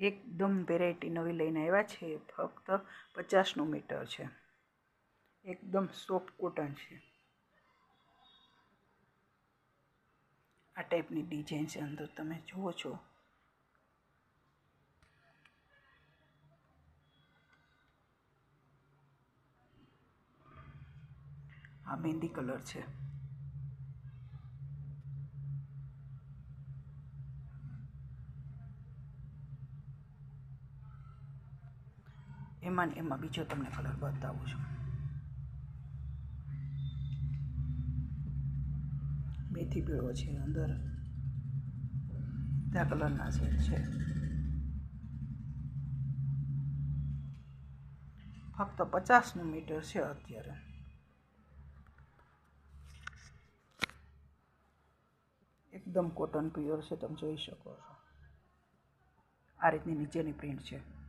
એકદમ વેરાયટી નવી લઈને આવ્યા છે. ફક્ત પચાસનું મીટર છે. એકદમ સોફ્ટ કોટન છે. આ ટાઈપની ડિઝાઇન છે અંદર તમે જુઓ છો. આ મહેંદી કલર છે. એમાં એમાં બીજો તમને કલર બતાવું છું. મેથી પીળો છે અંદર. બધા કલરના શેડ છે. ફક્ત પચાસનું મીટર છે અત્યારે. એકદમ કોટન પ્યોર છે, તમે જોઈ શકો છો. આ રીતની નીચેની પ્રિન્ટ છે.